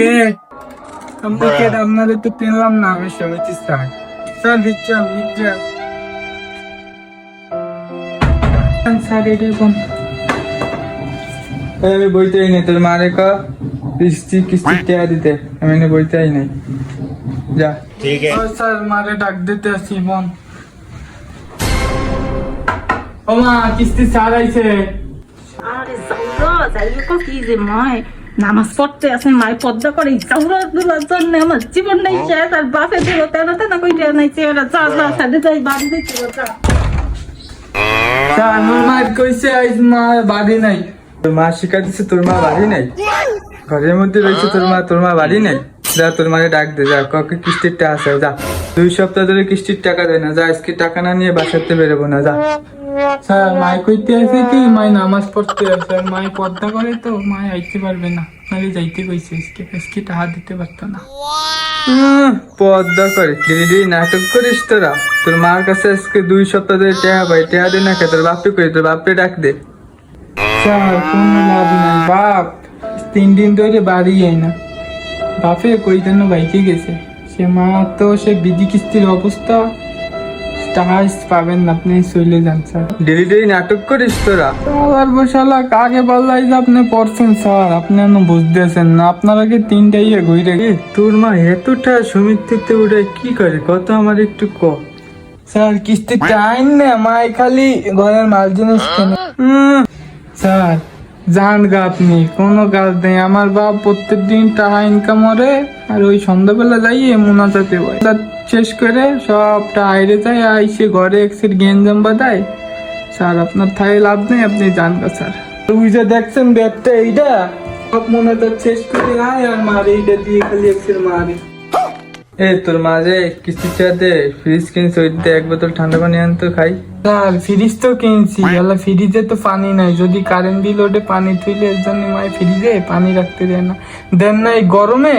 কে? আমরা কে আপনাদের তো পেলাম না আমি সমিতি স্যার। স্যার আমি বইতেই নেই তোর মারে কিস্তি কিস্তি দিতে। আমি এনে বইতেই নেই। যা। ঠিক আছে। স্যার মারে ডাক দিতে আসি বোন। ও মা কিস্তি স্যার আইছে। আরে কি যে নামাজ পড়তে আছে মায় পদ্মা করে জন্য আমার জীবনটাই শেষ আর বাপে দিল তেন তেন কইতে নাইছে ওরা যা যা সাথে যাই বাড়ি দিতে যা। স্যার আমার মা কইছে আইজ মা বাড়ি নাই। তোর মা শিখা দিছে তোর মা বাড়ি নাই। ঘরের মধ্যে রয়েছে তোর মা তোর মা বাড়ি নাই। যা তোর মাকে ডাক দে যা কাউকে কিস্তির টাকা আছে যা। দুই সপ্তাহ ধরে কিস্তির টাকা দেয় না যা আজকে টাকা না নিয়ে বাসাতে বেরোবো না যা। স্যার মাই কইতে আছে কি? মাই নামাজ পড়তে আছে। আর মাই পর্দা করে তো মাই আইতে পারবে না। নাহলে যাইতে কইছে আজকে আজকে টাকা দিতে পারতো না। পর্দা করে। কিরিডি নাটক করিস তোরা? তোর মার কাছে আজকে দুই সপ্তাহ ধরে টেহা পাই। টেহা দে না তোর বাপকে কই? তোর বাপকে ডাক দে। স্যার কোনো লাভ নাই। বাপ তিন দিন ধরে বাড়ি আই না। বাপে কই জন্য বাইকে গেছে। সে মা তো সে বিধি কিস্তির অবস্থা। টাকা পাবেন আপনি চলে যান স্যার। ডেলি ডেলি নাটক করিস তোরা। আর বসালা কাকে বললাই যে আপনি পড়ছেন স্যার? আপনি এখনও বুঝতেছেন না আপনার আগে তিনটাই ঘুরে গে তোর মা এতটা সমিতিতে উঠে কি করে? কত আমার একটু ক। স্যার কিস্তি টাইম না মাই খালি ঘরের মাল জিনিস কেনে। স্যার। জান গা আপনি কোনো কাজ নেই আমার বাপ প্রত্যেক দিন টাকা ইনকাম করে, আর ওই সন্ধ্যাবেলা যাইয়ে মোনাজাতে হয় শেষ করে সবটা আইরে যায়, আইসে ঘরে একসিট গেঞ্জাম বাদায় স্যার, আপনার থাই লাভ নেই, আপনি যান গা, স্যার। যে দেখছেন ব্যাগটা এইটা সব মোনাজাত শেষ করে আয় আর মারে এইটা দিয়ে খালি একসিট মারে। এ তোর মাঝে কিস্তি চাতে ফ্রিজ কিনছি ওইতে এক বোতল ঠান্ডা পানি আনতো খাই। স্যার ফ্রিজ তো কিনছি। আল্লাহ ফ্রিজে তো পানি নাই। যদি কারেন্ট বিল ওঠে পানি তুইলে এর জন্য মাই ফ্রিজে পানি রাখতে দেয় না। দেন না এই গরমে।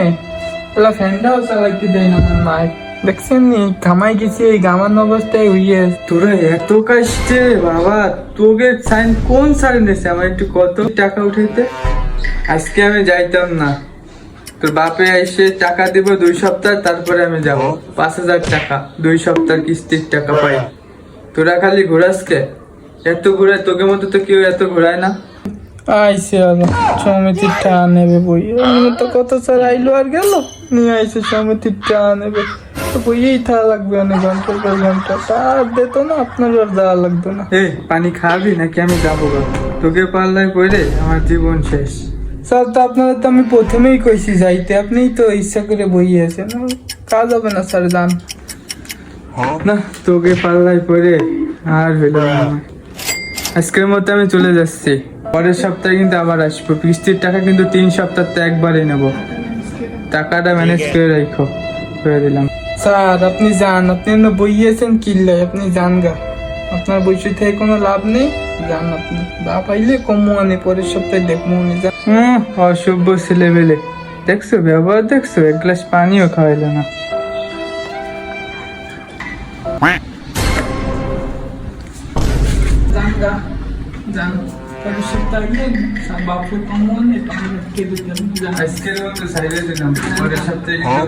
আল্লাহ ফ্যানটাও চালাইতে দেয় না আমার মায়। দেখছেন নি? ঘামাই গেছি এই ঘামানো অবস্থায় হইয়ে তোরা এত কষ্টে বাবা। তোকে সাইন কোন সাইন দিয়েছে আমার একটু কত টাকা উঠাইতে? আজকে আমি যাইতাম না। তোর বাপে এসে টাকা দিব দুই সপ্তাহ তারপরে আমি যাব। পাঁচ হাজার টাকা দুই সপ্তাহ কিস্তির টাকা পাই। তোরা খালি ঘোরাস কে? এত ঘুরায় তোকে মতো তো কেউ এত ঘোরায় না? আইসে আলো সমিতির টা নেবে বই। তো কত স্যার আইলো আর গেল? নিয়ে আইসে সমিতির টা নেবে। তো বইয়েই থাকা লাগবে অনেক ঘণ্টার পর ঘণ্টা। তার দিত না আপনার আর দেওয়া লাগতো না। এই পানি খাবি নাকি আমি যাব? তোকে পাল্লায় পড়ে আমার জীবন শেষ। স্যার তো আপনারা তো আমি প্রথমেই কইছি যাইতে। আপনিই তো ইচ্ছা করে বইয়ে আছেন। কাজ হবে না স্যার যান। না তোকে পাল্লায় পরে আর হইল। আজকের মতো আমি চলে যাচ্ছি। পরের সপ্তাহে কিন্তু আবার আসব। কিস্তির টাকা কিন্তু তিন সপ্তাহ তো একবারই নেব। টাকাটা ম্যানেজ করে রাখো। করে দিলাম। স্যার আপনি যান। আপনি বইয়েছেন কিনলে আপনি যান গা। আপনার বইসে থেকে কোনো লাভ নেই? যান আপনি। বা পাইলে কমু আনে পরের সপ্তাহে দেখব উনি যান হুম অসভ্য ছেলে বেলে দেখছ ব্যবহার দেখছ? এক গ্লাস পানিও খাওয়াইলো না। যান গা যান। পরের সপ্তাহে বাপু কমু আনে পানি খেয়ে দিলাম আজকের মতো সাইডে দিলাম। পরের সপ্তাহে যাব।